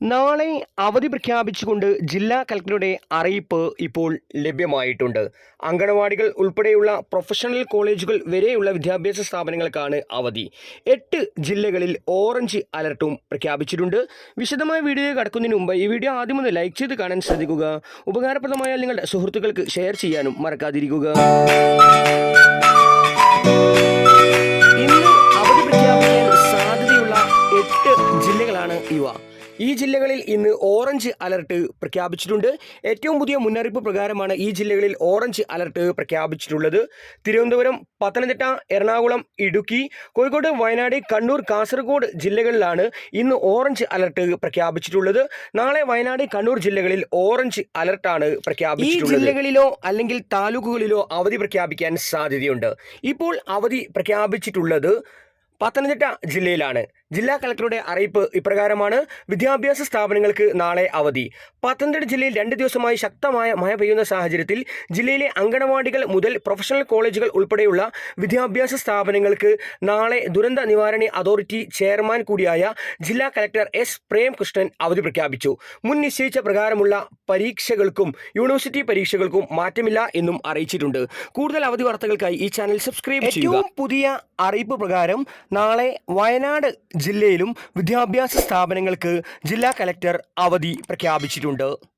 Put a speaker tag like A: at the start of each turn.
A: നാളെ അവധി പ്രഖ്യാപിച്ചുകൊണ്ട് ജില്ലാ കളക്ടറുടെ അറിയിപ്പ് ഇപ്പോൾ ലഭ്യമായിട്ടുണ്ട്. അങ്കണവാടികൾ ഉൾപ്പെടെയുള്ള പ്രൊഫഷണൽ കോളേജുകൾ വരെയുള്ള വിദ്യാഭ്യാസ സ്ഥാപനങ്ങൾക്കാണ് അവധി. എട്ട് ജില്ലകളിൽ ഓറഞ്ച് അലർട്ടും പ്രഖ്യാപിച്ചിട്ടുണ്ട്. വിശദമായ വീഡിയോ കടക്കുന്നതിന് മുമ്പ് ഈ വീഡിയോ ആദ്യം ഒന്ന് ലൈക്ക് ചെയ്ത് കാണാൻ ശ്രദ്ധിക്കുക. ഉപകാരപ്രദമായാൽ നിങ്ങളുടെ സുഹൃത്തുക്കൾക്ക് ഷെയർ ചെയ്യാനും മറക്കാതിരിക്കുക. ഇന്ന് അവധി പ്രഖ്യാപിക്കാൻ സാധ്യതയുള്ള എട്ട് ജില്ലകളാണ് ഇവ. ഈ ജില്ലകളിൽ ഇന്ന് ഓറഞ്ച് അലർട്ട് പ്രഖ്യാപിച്ചിട്ടുണ്ട്. ഏറ്റവും പുതിയ മുന്നറിയിപ്പ് പ്രകാരമാണ് ഈ ജില്ലകളിൽ ഓറഞ്ച് അലർട്ട് പ്രഖ്യാപിച്ചിട്ടുള്ളത്. തിരുവനന്തപുരം പത്തനംതിട്ട എറണാകുളം ഇടുക്കി കോഴിക്കോട് വയനാട് കണ്ണൂർ കാസർഗോഡ് ജില്ലകളിലാണ് ഇന്ന് ഓറഞ്ച് അലർട്ട് പ്രഖ്യാപിച്ചിട്ടുള്ളത്. നാളെ വയനാട് കണ്ണൂർ ജില്ലകളിൽ ഓറഞ്ച് അലർട്ടാണ് പ്രഖ്യാപിച്ചിട്ടുള്ളത്. ഈ ജില്ലകളിലോ അല്ലെങ്കിൽ താലൂക്കുകളിലോ അവധി പ്രഖ്യാപിക്കാൻ സാധ്യതയുണ്ട്. ഇപ്പോൾ അവധി പ്രഖ്യാപിച്ചിട്ടുള്ളത് പത്തനംതിട്ട ജില്ലയിലാണ്. ജില്ലാ കളക്ടറുടെ അറിയിപ്പ് ഇപ്രകാരമാണ്. വിദ്യാഭ്യാസ സ്ഥാപനങ്ങൾക്ക് നാളെ അവധി. പത്തനംതിട്ട ജില്ലയിൽ രണ്ട് ദിവസമായി ശക്തമായ മഴ പെയ്യുന്ന സാഹചര്യത്തിൽ ജില്ലയിലെ അങ്കണവാടികൾ മുതൽ പ്രൊഫഷണൽ കോളേജുകൾ ഉൾപ്പെടെയുള്ള വിദ്യാഭ്യാസ സ്ഥാപനങ്ങൾക്ക് നാളെ ദുരന്ത നിവാരണ അതോറിറ്റി ചെയർമാൻ കൂടിയായ ജില്ലാ കളക്ടർ എസ് പ്രേംകൃഷ്ണൻ അവധി പ്രഖ്യാപിച്ചു. മുൻ നിശ്ചയിച്ച പ്രകാരമുള്ള പരീക്ഷകൾക്കും യൂണിവേഴ്സിറ്റി പരീക്ഷകൾക്കും മാറ്റമില്ല എന്നും അറിയിച്ചിട്ടുണ്ട്. കൂടുതൽ അവധി വാർത്തകൾക്കായി ഈ ചാനൽ സബ്സ്ക്രൈബ് ചെയ്യുക. പുതിയ അറിയിപ്പ് പ്രകാരം നാളെ വയനാട് ജില്ലയിലും വിദ്യാഭ്യാസ സ്ഥാപനങ്ങൾക്ക് ജില്ലാ കലക്ടർ അവധി പ്രഖ്യാപിച്ചിട്ടുണ്ട്.